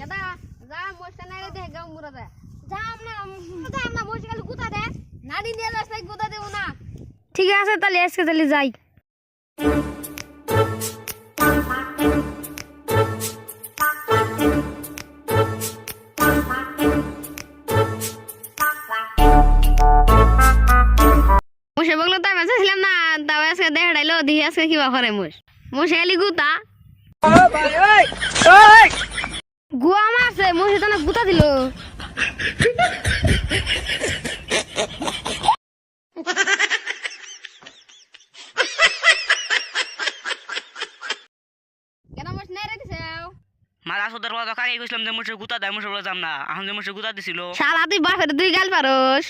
দাদা যা নাই দেখ গাম মুরা দে। যা আমরা যা আমরা গুতা দে। নানি নিয়ে যাস তাই গুতা দেবো না। ঠিক আছে তাহলে আজকে তাহলে যাই। মুসে বগলো তাই মেসে ছিলাম না তাও আজকে দেখাইলো দিহি আজকে কিবা করে মুস মুসে খালি গুতা। মুসে তো গুতা দিল। মারা সুদের কথা কাকে কইছিলাম যে মুছে গুতা দেয় মুছে বলে যাম না। এখন যে মুছে গুতা দিছিল। শালা তুই বাপের দুই গাল পারস।